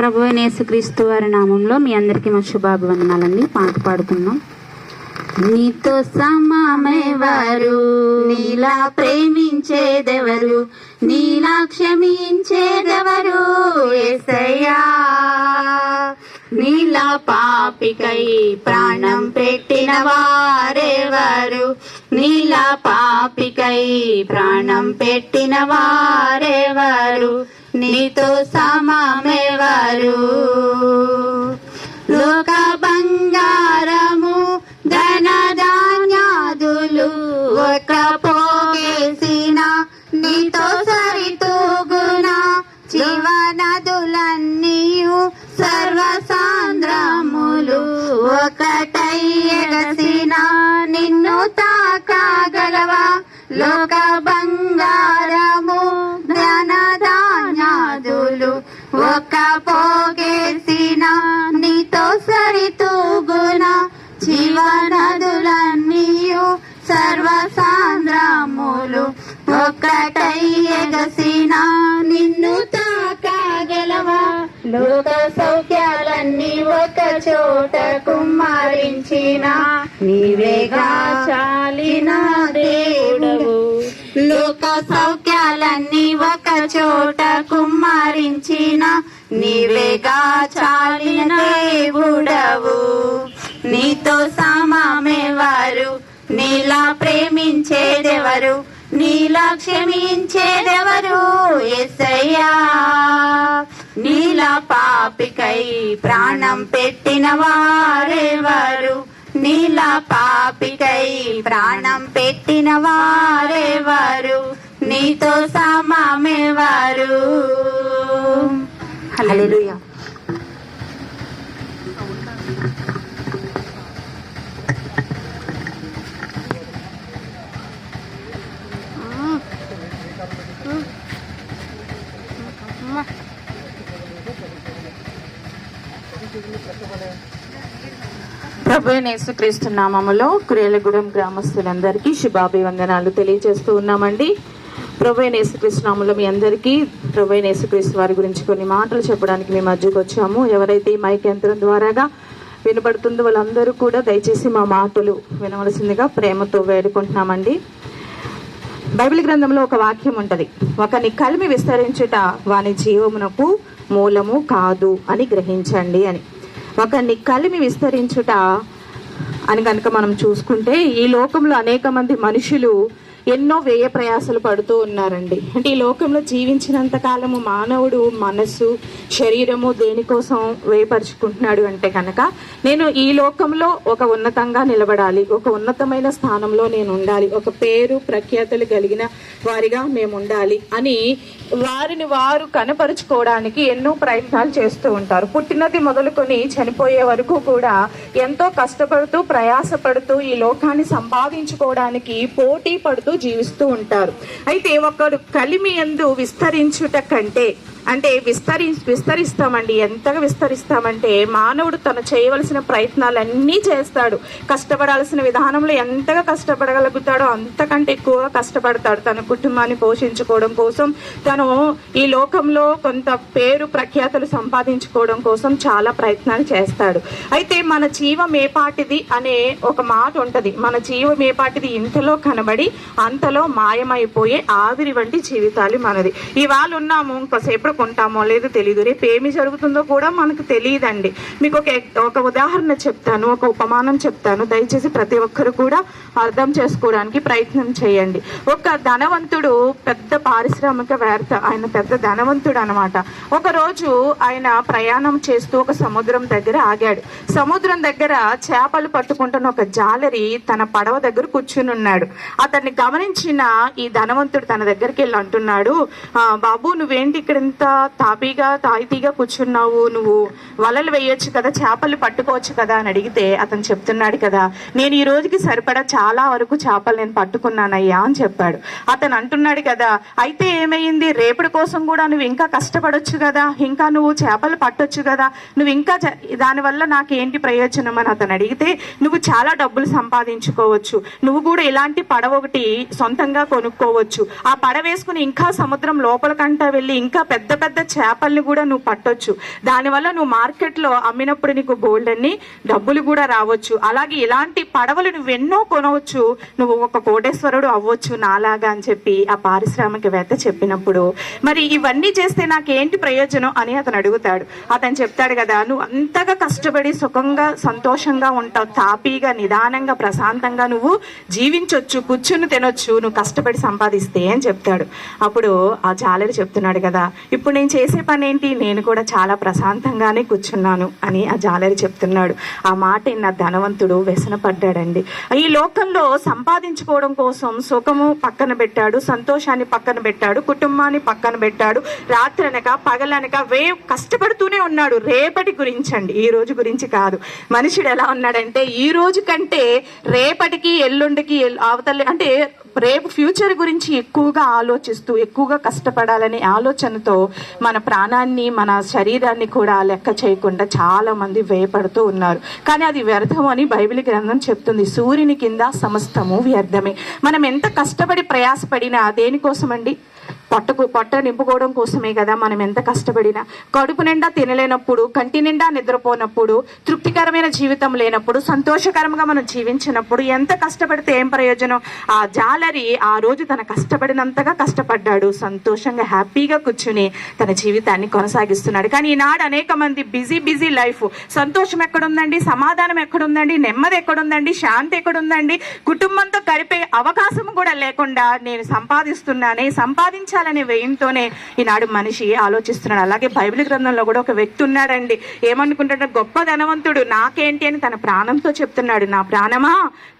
ప్రభు అయిన యేసుక్రీస్తు వారి నామంలో మీ అందరికీ మా శుభాభివందనాలండి పాట పాడుతున్నాం నీతో సమామెవరు నీలా ప్రేమించేదెవరు నీలా క్షమించేదెవరు ఎసయ్యా నీలా పాపికై ప్రాణం పెట్టిన వారెవరు? నీలా పాపికై ప్రాణం పెట్టిన వారెవరు? నీతో సమమెవరు? లోక బంగారము ధన ధాన్యాదులు ఒక పోగేసిన పోగేసిన నీతో సరితూగున జీవనదులన్నీయు సర్వసాంద్రములు ఒక్కటై ఎగసిన నిన్ను తాకాగలవా? లోక సౌఖ్యాలన్నీ ఒక చోట కుమ్మరించిన నీవేగా చాలిన దేవుడవు. లోక సౌఖ్యాలన్నీ ఒక చోట కుమ్మరించిన నీవేగా చాలిన దేవుడవు. నీతో సమామెవరు? నీలా ప్రేమించేదెవరు? నీలా క్షమించేదెవరు? ఎసయ్యా నీలా పాపికై ప్రాణం పెట్టిన వారెవరు నీలా పాపికై ప్రాణం పెట్టిన వారెవరు నీతో సమామెవరు? హల్లెలూయా ప్రభు నామములో కురేలగూడెం గ్రామస్తులందరికీ శుభాభివందనాలు తెలియజేస్తూ ఉన్నామండి. ప్రభు యేసుక్రీస్తు నామంలో మీ అందరికీ ప్రభు యేసుక్రీస్తు వారి గురించి కొన్ని మాటలు చెప్పడానికి మేము మధ్యకు వచ్చాము. ఎవరైతే ఈ మైక్ యంత్రం ద్వారాగా వినబడుతుందో వాళ్ళందరూ కూడా దయచేసి మా మాటలు వినవలసిందిగా ప్రేమతో వేడుకుంటున్నామండి. బైబిల్ గ్రంథంలో ఒక వాక్యం ఉంటుంది. ఒకని కలిమి విస్తరించుట వాని జీవమునకు మూలము కాదు అని గ్రహించండి అని. ఒకని కలిమి విస్తరించుట అని కనుక మనం చూసుకుంటే ఈ లోకంలో అనేక మంది మనుషులు ఎన్నో వ్యయ ప్రయాసలు పడుతూ ఉన్నారండి. అంటే ఈ లోకంలో జీవించినంత కాలము మానవుడు మనస్సు శరీరము దేనికోసం వ్యయపరుచుకుంటున్నాడు అంటే కనుక నేను ఈ లోకంలో ఒక ఉన్నతంగా నిలబడాలి. ఒక ఉన్నతమైన స్థానంలో నేను ఉండాలి. ఒక పేరు ప్రఖ్యాతలు కలిగిన వారిగా మేము ఉండాలి అని వారిని వారు కనపరుచుకోవడానికి ఎన్నో ప్రయత్నాలు చేస్తూ ఉంటారు. పుట్టినది మొదలుకొని చనిపోయే వరకు కూడా ఎంతో కష్టపడుతూ ప్రయాసపడుతూ ఈ లోకాన్ని సంపాదించుకోవడానికి పోటీ పడుతూ జీవిస్తూ ఉంటారు. అయితే ఒకడు కలిమి ఎందు విస్తరించుట కంటే అంటే విస్తరి విస్తరిస్తామండి. ఎంతగా విస్తరిస్తామంటే మానవుడు తను చేయవలసిన ప్రయత్నాలన్నీ చేస్తాడు. కష్టపడాల్సిన విధానంలో ఎంతగా కష్టపడగలుగుతాడో అంతకంటే ఎక్కువగా కష్టపడతాడు. తన కుటుంబాన్ని పోషించుకోవడం కోసం తను ఈ లోకంలో కొంత పేరు ప్రఖ్యాతలు సంపాదించుకోవడం కోసం చాలా ప్రయత్నాలు చేస్తాడు. అయితే మన జీవం ఏపాటిది అనే ఒక మాట ఉంటుంది. మన జీవం ఏపాటిది ఇంతలో కనబడి అంతలో మాయమైపోయే ఆవిరి వంటి జీవితాలు మనది. ఇవాళ ఉన్నాము. ఇంకోసేపు ఉంటామో లేదో తెలియదు రేపు ఏమి జరుగుతుందో కూడా మనకు తెలియదండి. మీకు ఒక ఒక ఉదాహరణ చెప్తాను ఒక ఉపమానం చెప్తాను. దయచేసి ప్రతి ఒక్కరు కూడా అర్థం చేసుకోవడానికి ప్రయత్నం చేయండి. ఒక ధనవంతుడు పెద్ద పారిశ్రామికవేత్త ఆయన పెద్ద ధనవంతుడు అనమాట ఒకరోజు ఆయన ప్రయాణం చేస్తూ ఒక సముద్రం దగ్గర ఆగాడు. సముద్రం దగ్గర చేపలు పట్టుకుంటున్న ఒక జాలరి తన పడవ దగ్గర కూర్చుని ఉన్నాడు. అతన్ని గమనించిన ఈ ధనవంతుడు తన దగ్గరికి వెళ్ళి అంటున్నాడు బాబు నువ్వేంటి ఇక్కడ ఇంత తాపీగా తాయితీగా కూర్చున్నావు. నువ్వు వలలు వేయొచ్చు కదా చేపలు పట్టుకోవచ్చు కదా అని అడిగితే అతను చెప్తున్నాడు కదా నేను ఈ రోజుకి సరిపడా చాలా వరకు చేపలు నేను పట్టుకున్నానయ్యా అని చెప్పాడు. అతను అంటున్నాడు కదా అయితే ఏమైంది? రేపటి కోసం కూడా నువ్వు ఇంకా కష్టపడొచ్చు కదా ఇంకా నువ్వు చేపలు పట్టొచ్చు కదా నువ్వు ఇంకా చ- దానివల్ల నాకేంటి ప్రయోజనం అని అతను అడిగితే నువ్వు చాలా డబ్బులు సంపాదించుకోవచ్చు. నువ్వు కూడా ఇలాంటి పడవ ఒకటి సొంతంగా కొనుక్కోవచ్చు. ఆ పడవ వేసుకుని ఇంకా సముద్రం లోపలికంటా వెళ్ళి ఇంకా పెద్ద పెద్ద పెద్ద చేపల్ని కూడా నువ్వు పట్టొచ్చు. దానివల్ల నువ్వు మార్కెట్లో అమ్మినప్పుడు నీకు గోల్డ్ అన్ని డబ్బులు కూడా రావచ్చు. అలాగే ఇలాంటి పడవలు నువ్వు ఎన్నో కొనవచ్చు. నువ్వు ఒక కోటేశ్వరుడు అవ్వచ్చు నాలాగా అని చెప్పి ఆ పారిశ్రామికవేత్త చెప్పినప్పుడు. మరి ఇవన్నీ చేస్తే నాకేంటి ప్రయోజనం అని అతను అడుగుతాడు. అతను చెప్తాడు కదా నువ్వు అంతగా కష్టపడి సుఖంగా సంతోషంగా ఉంటావు. తాపీగా నిదానంగా ప్రశాంతంగా నువ్వు జీవించొచ్చు కూర్చుని తినొచ్చు. నువ్వు కష్టపడి సంపాదిస్తే అని చెప్తాడు. అప్పుడు ఆ జాలరి చెప్తున్నాడు కదా ఇప్పుడు నేను చేసే పని ఏంటి నేను కూడా చాలా ప్రశాంతంగానే కూర్చున్నాను అని ఆ జాలరి చెప్తున్నాడు. ఆ మాట నా ధనవంతుడు వ్యసనపడ్డాడండి. ఈ లోకంలో సంపాదించుకోవడం కోసం సుఖము పక్కన పెట్టాడు సంతోషాన్ని పక్కన పెట్టాడు కుటుంబాన్ని పక్కన పెట్టాడు రాత్రనక పగలనక వే కష్టపడుతూనే ఉన్నాడు. రేపటి గురించి అండి ఈ రోజు గురించి కాదు. మనుషుడు ఎలా ఉన్నాడంటే ఈ రోజు కంటే రేపటికి ఎల్లుండికి అవతల అంటే రేపు ఫ్యూచర్ గురించి ఎక్కువగా ఆలోచిస్తూ ఎక్కువగా కష్టపడాలనే ఆలోచనతో మన ప్రాణాన్ని మన శరీరాన్ని కూడా లెక్క చేయకుండా చాలా మంది వేయపడుతూ ఉన్నారు. కానీ అది వ్యర్థం అని బైబిల్ గ్రంథం చెప్తుంది. సూర్యుని కింద సమస్తము వ్యర్థమే. మనం ఎంత కష్టపడి ప్రయాసపడినా దేనికోసమండి? పొట్టకు పొట్ట నింపుకోవడం కోసమే కదా మనం ఎంత కష్టపడినా. కడుపు నిండా తినలేనప్పుడు కంటి నిండా నిద్రపోనప్పుడు తృప్తికరమైన జీవితం లేనప్పుడు సంతోషకరంగా మనం జీవించినప్పుడు ఎంత కష్టపడితే ఏం ప్రయోజనం? ఆ జాలరి ఆ రోజు తన కష్టపడినంతగా కష్టపడ్డాడు. సంతోషంగా హ్యాపీగా కూర్చుని తన జీవితాన్ని కొనసాగిస్తున్నాడు. కానీ ఈనాడు అనేక మంది బిజీ బిజీ లైఫ్. సంతోషం ఎక్కడుందండి? సమాధానం ఎక్కడుందండి? నెమ్మది ఎక్కడుందండి? శాంతి ఎక్కడుందండి? కుటుంబంతో గడిపే అవకాశం కూడా లేకుండా నేను సంపాదిస్తున్నానే సంపాదించాలనే వ్యయంతోనే ఈనాడు మనిషి ఆలోచిస్తున్నాడు. అలాగే బైబిల్ గ్రంథంలో కూడా ఒక వ్యక్తి ఉన్నాడండి. ఏమనుకుంటాడు గొప్ప ధనవంతుడు నాకేంటి? అని తన ప్రాణంతో చెప్తున్నాడు. నా ప్రాణమా?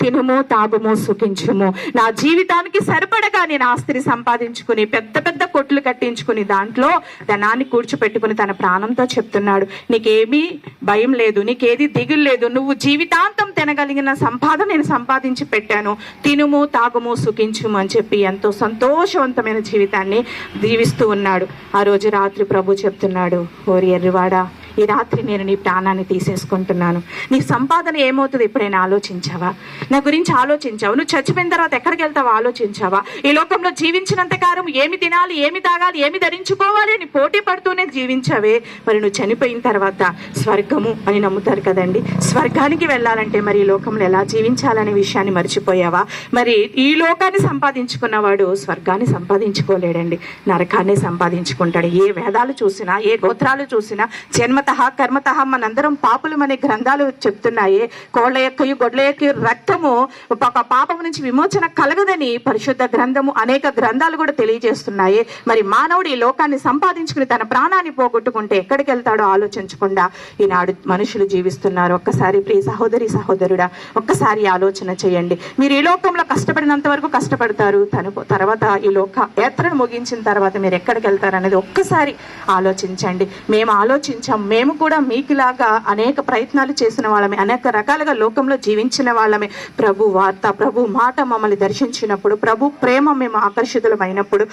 తినుము తాగుము సుఖించుము. నా జీవితానికి సరిపడగా నేను ఆస్తిని సంపాదించుకుని పెద్ద పెద్ద కొట్లు కట్టించుకుని దాంట్లో ధనాన్ని కూర్చోపెట్టుకుని తన ప్రాణంతో చెప్తున్నాడు. నీకేమీ భయం లేదు నీకేది దిగులు లేదు. నువ్వు జీవితాంతం తినగలిగిన సంపాదన నేను సంపాదించి పెట్టాను. తినుము తాగుము సుఖించుము అని చెప్పి ఎంతో సంతోషవంతమైన జీవితాన్ని జీవిస్తూ ఉన్నాడు. ఆ రోజు రాత్రి ప్రభు చెప్తున్నాడు ఓరి ఎర్రివాడా ఈ రాత్రి నేను నీ ప్రాణాన్ని తీసేసుకుంటున్నాను. నీ సంపాదన ఏమవుతుంది ఎప్పుడైనా ఆలోచించావా? నా గురించి ఆలోచించావు. నువ్వు చచ్చిపోయిన తర్వాత ఎక్కడికి వెళ్తావో ఆలోచించావా? ఈ లోకంలో జీవించినంత కాలం ఏమి తినాలి ఏమి తాగాలి ఏమి ధరించుకోవాలి అని పోటీ పడుతూనే జీవించావే. మరి నువ్వు చనిపోయిన తర్వాత స్వర్గము అని నమ్ముతారు కదండి. స్వర్గానికి వెళ్ళాలంటే మరి ఈ లోకంలో ఎలా జీవించాలనే విషయాన్ని మర్చిపోయావా? మరి ఈ లోకాన్ని సంపాదించుకున్నవాడు స్వర్గాన్ని సంపాదించుకోలేడండి. నరకాన్ని సంపాదించుకుంటాడు. ఏ వేదాలు చూసినా ఏ గోత్రాలు చూసినా జన్మ జన్మత కర్మత మనందరం పాపులమనే అనే గ్రంథాలు చెప్తున్నాయి. కోళ్ళ యొక్క గొడ్ల యొక్క రక్తము ఒక పాపం నుంచి విమోచన కలగదని పరిశుద్ధ గ్రంథము అనేక గ్రంథాలు కూడా తెలియజేస్తున్నాయి. మరి మానవుడు ఈ లోకాన్ని సంపాదించుకుని తన ప్రాణాన్ని పోగొట్టుకుంటే ఎక్కడికి వెళ్తాడో ఆలోచించకుండా ఈనాడు మనుషులు జీవిస్తున్నారు. ఒక్కసారి ప్రియ సహోదరి సహోదరుడా ఒక్కసారి ఆలోచన చేయండి. మీరు ఈ లోకంలో కష్టపడినంత వరకు కష్టపడతారు. తను తర్వాత ఈ లోక యాత్రను ముగించిన తర్వాత మీరు ఎక్కడికి వెళ్తారు అనేది ఒక్కసారి ఆలోచించండి. మేము ఆలోచించాం మేము కూడా మీకులాగా అనేక ప్రయత్నాలు చేసిన వాళ్ళమే అనేక రకాలుగా లోకంలో జీవించిన వాళ్ళమే. ప్రభు వార్త ప్రభు మాట మమ్మల్ని దర్శించినప్పుడు ప్రభు ప్రేమ మేము ఆకర్షితులమైనప్పుడు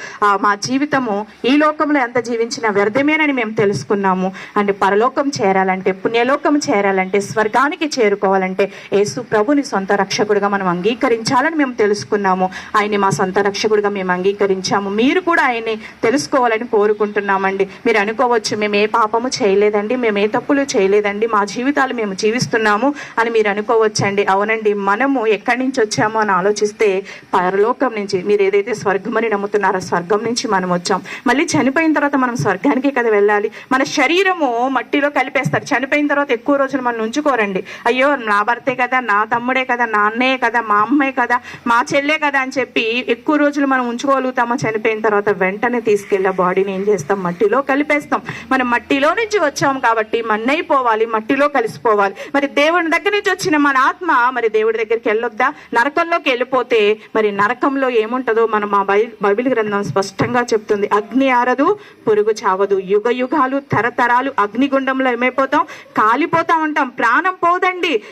మా జీవితము ఈ లోకంలో ఎంత జీవించినా వ్యర్థమేనని మేము తెలుసుకున్నాము. అండ్ పరలోకం చేరాలంటే పుణ్యలోకం చేరాలంటే స్వర్గానికి చేరుకోవాలంటే యేసు ప్రభుని సొంత రక్షకుడిగా మనం అంగీకరించాలని మేము తెలుసుకున్నాము. ఆయన్ని మా సొంత రక్షకుడిగా మేము అంగీకరించాము. మీరు కూడా ఆయన్ని తెలుసుకోవాలని కోరుకుంటున్నామండి. మీరు అనుకోవచ్చు మేము ఏ పాపము చేయలేదండి. మేము ఏ తప్పులు చేయలేదండి మా జీవితాలు మేము జీవిస్తున్నాము అని మీరు అనుకోవచ్చండి. అవునండి మనము ఎక్కడి నుంచి వచ్చామో అని ఆలోచిస్తే పరలోకం నుంచి మీరు ఏదైతే స్వర్గం అని నమ్ముతున్నారో స్వర్గం నుంచి మనం వచ్చాం. మళ్ళీ చనిపోయిన తర్వాత మనం స్వర్గానికి కదా వెళ్ళాలి? మన శరీరము మట్టిలో కలిపేస్తారు. చనిపోయిన తర్వాత ఎక్కువ రోజులు మనం ఉంచుకోరండి. అయ్యో నా భర్తే కదా నా తమ్ముడే కదా నా అన్నయ్య కదా మా అమ్మే కదా మా చెల్లే కదా అని చెప్పి ఎక్కువ రోజులు మనం ఉంచుకోగలుగుతామో? చనిపోయిన తర్వాత వెంటనే తీసుకెళ్ళి బాడీని ఏం చేస్తాం? మట్టిలో కలిపేస్తాం. మనం మట్టిలో నుంచి వచ్చాం కాబట్టి మన్నైపోవాలి మట్టిలో కలిసిపోవాలి. మరి దేవుని దగ్గర నుంచి వచ్చిన మన ఆత్మ మరి దేవుడి దగ్గరికి వెళ్ళొద్దా? నరకంలోకి వెళ్ళిపోతే మరి నరకంలో ఏముంటుందో మనం మా బై బైబిల్ గ్రంథం స్పష్టంగా చెప్తుంది. అగ్ని ఆరదు పురుగు చావదు. యుగ యుగాలు తరతరాలు అగ్నిగుండంలో ఏమైపోతాం? కాలిపోతా ఉంటాం. ప్రాణం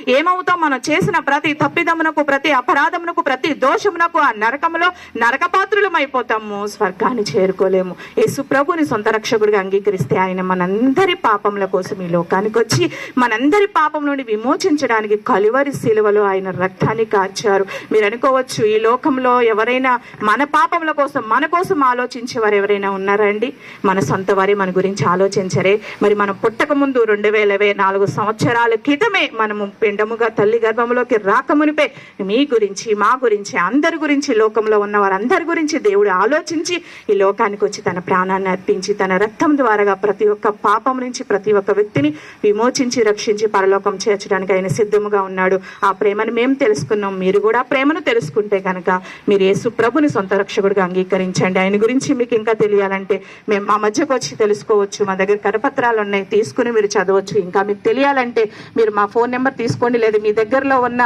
ఏమవుతాం? మనం చేసిన ప్రతి తప్పిదమునకు ప్రతి అపరాధమునకు ప్రతి దోషమునకు ఆ నరకములో నరకపాత్రులం అయిపోతాము స్వర్గాన్ని చేరుకోలేము. యేసు ప్రభుని సొంత రక్షకుడిగా అంగీకరిస్తే ఆయన మనందరి పాపముల కోసం ఈ లోకానికి వచ్చి మనందరి పాపం నుండి విమోచించడానికి కలువరి శిలువలో ఆయన రక్తాన్ని కార్చారు. మీరు అనుకోవచ్చు ఈ లోకంలో ఎవరైనా మన పాపముల కోసం మన కోసం ఆలోచించే వారు ఎవరైనా ఉన్నారా అండి? మన సొంత వారే మన గురించి ఆలోచించరే. మరి మనం పుట్టక ముందు రెండు వేల ఇరవై నాలుగు సంవత్సరాల క్రితమే మనము పిండముగా తల్లి గర్భంలోకి రాకమునిపే మీ గురించి మా గురించి అందరి గురించి లోకంలో ఉన్న వారందరి గురించి దేవుడు ఆలోచించి ఈ లోకానికి వచ్చి తన ప్రాణాన్ని అర్పించి తన రక్తం ద్వారా ప్రతి ఒక్క పాపం నుంచి ప్రతి ఒక్క వ్యక్తిని విమోచించి రక్షించి పరలోకం చేర్చడానికి ఆయన సిద్ధముగా ఉన్నాడు. ఆ ప్రేమను మేము తెలుసుకున్నాం. మీరు కూడా ప్రేమను తెలుసుకుంటే కనుక మీరు యేసు ప్రభుని సొంత రక్షకుడిగా అంగీకరించండి. ఆయన గురించి మీకు ఇంకా తెలియాలంటే మేము మా మధ్యకు వచ్చి తెలుసుకోవచ్చు. మా దగ్గర కరపత్రాలు ఉన్నాయి తీసుకుని మీరు చదవచ్చు. ఇంకా మీకు తెలియాలంటే మీరు మా ఫోన్ నెంబర్ తీసుకోండి. లేదా మీ దగ్గరలో ఉన్న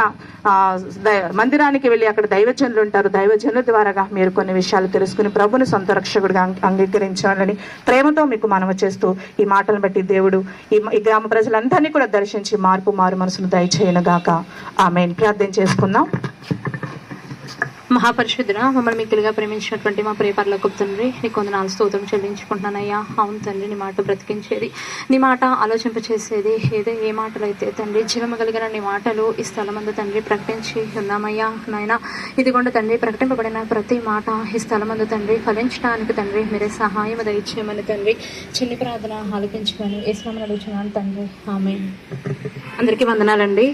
ఆ, మందిరానికి వెళ్ళి అక్కడ దైవజనులు ఉంటారు. దైవజనుల ద్వారాగా మీరు కొన్ని విషయాలు తెలుసుకుని ప్రభుని సొంత రక్షకుడిగా అంగీకరించాలని ప్రేమతో మీకు మనవి చేస్తూ ఈ మాటలను బట్టి దేవుడు ఈ ఈ గ్రామ ప్రజలందరినీ కూడా దర్శించి మార్పు మారు మనసును దయచేయనుగాక ఆమె ప్రార్థన చేసుకుందాం. మహాపరిశుద్ధుడ మమ్మల్ని మిక్కిలిగా ప్రేమించినటువంటి మా ప్రేపర్లకు తండ్రి నీ కొందనాలు స్తోత్రం చెల్లించుకుంటున్నానయ్యా అవును తండ్రి నీ మాట బ్రతికించేది నీ మాట ఆలోచింపచేసేది ఏదో ఏ మాటలు అయితే తండ్రి జీవము కలిగిన నీ మాటలు ఈ స్థలమందు తండ్రి ప్రకటించి ఉన్నామయ్యా. నాయన ఇదిగోండి తండ్రి ప్రకటింపబడిన ప్రతి మాట ఈ స్థలమందు తండ్రి ఫలించడానికి తండ్రి మీరే సహాయం దయచేయమని తండ్రి చిన్ని ప్రార్థన ఆలకించుకొని ఏ స్నామని అడుగుతున్నాను తండ్రి. ఆమె అందరికీ వందనాలండి.